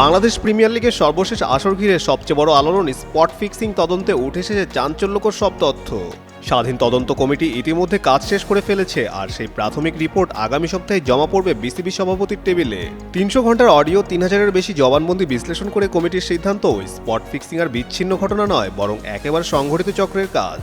Bangladesh premier লিগের সর্বশেষ আসর ঘিরে সবচেয়ে বড় আলোড়ন স্পট ফিক্সিং তদন্তে উঠে এসেছে চাঞ্চল্যকর সব তথ্য। স্বাধীন তদন্ত কমিটি ইতিমধ্যে কাজ শেষ করে ফেলেছে আর সেই প্রাথমিক রিপোর্ট আগামী সপ্তাহে জমা পড়বে বিসিবি সভাপতির টেবিলে। তিনশো ঘণ্টার অডিও তিন হাজারের বেশি জবানবন্দি বিশ্লেষণ করে কমিটির সিদ্ধান্ত, স্পট ফিক্সিং আর বিচ্ছিন্ন ঘটনা নয়, বরং একেবারে সংঘটিত চক্রের কাজ।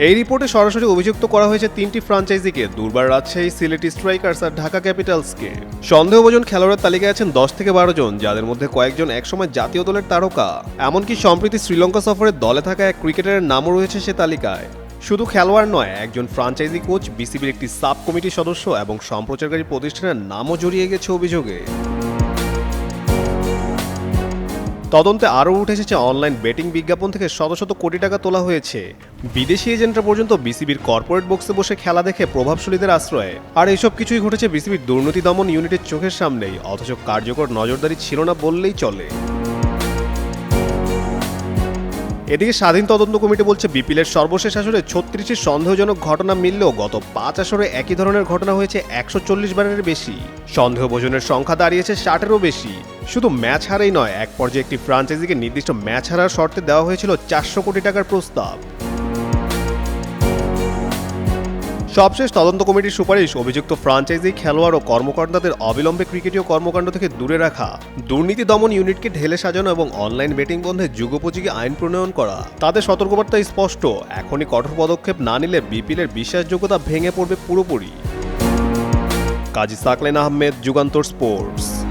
এই রিপোর্টে সরাসরি অভিযুক্ত করা হয়েছে তিনটি ফ্রাঞ্চাইজিকে। দুর্বার রাজশাহী সিলেটি স্ট্রাইকার্স আর ঢাকা ক্যাপিটালসকে। সন্দেহভাজন খেলোয়াড়ের তালিকায় আছেন দশ থেকে বারো জন, যাদের মধ্যে কয়েকজন একসময় জাতীয় দলের তারকা। এমনকি সম্প্রতি শ্রীলঙ্কা সফরের দলে থাকা এক ক্রিকেটারের নামও রয়েছে সে তালিকায়। শুধু খেলোয়াড় নয়, একজন ফ্রাঞ্চাইজি কোচ, বিসিবির একটি সাব কমিটির সদস্য এবং সম্প্রচারকারী প্রতিষ্ঠানের নামও জড়িয়ে গেছে অভিযোগে। তদন্তে আরও উঠে এসেছে অনলাইন বেটিং বিজ্ঞাপন থেকে শত শত কোটি টাকা তোলা হয়েছে। বিদেশি এজেন্টরা পর্যন্ত বিসিবির কর্পোরেট বক্সে বসে খেলা দেখে প্রভাবশালীদের আশ্রয়ে। আর এসব কিছুই ঘটেছে বিসিবির দুর্নীতি দমন ইউনিটের চোখের সামনেই। অথচ কার্যকর নজরদারি ছিল না বললেই চলে। এদিকে স্বাধীন তদন্ত কমিটি বলছে, বিপিলের সর্বশেষ আসরে ছত্রিশটি সন্দেহজনক ঘটনা মিললেও গত পাঁচ আসরে একই ধরনের ঘটনা হয়েছে একশো চল্লিশ বারের বেশি। সন্দেহভোজনের সংখ্যা দাঁড়িয়েছে ষাটেরও বেশি। শুধু ম্যাচ হারেই নয়, এক পর্যায়ে একটি ফ্রাঞ্চাইজিকে নির্দিষ্ট ম্যাচ হারার শর্তে দেওয়া হয়েছিল চারশো কোটি টাকার প্রস্তাব। সবশেষ তদন্ত কমিটির সুপারিশ অভিযুক্ত ফ্রাঞ্চাইজি খেলোয়াড় ও কর্মকর্তাদের অবিলম্বে ক্রিকেটীয় কর্মকাণ্ড থেকে দূরে রাখা। দুর্নীতি দমন ইউনিটকে ঢেলে সাজানো এবং অনলাইন বেটিং বন্ধে যুগোপযোগী আইন প্রণয়ন করা। তাদের সতর্কবার্তা স্পষ্ট, এখনই কঠোর পদক্ষেপ না নিলে বিপিএলের বিশ্বাসযোগ্যতা ভেঙে পড়বে পুরোপুরি। কাজী সাকলেন আহমেদ, যুগান্তর স্পোর্টস।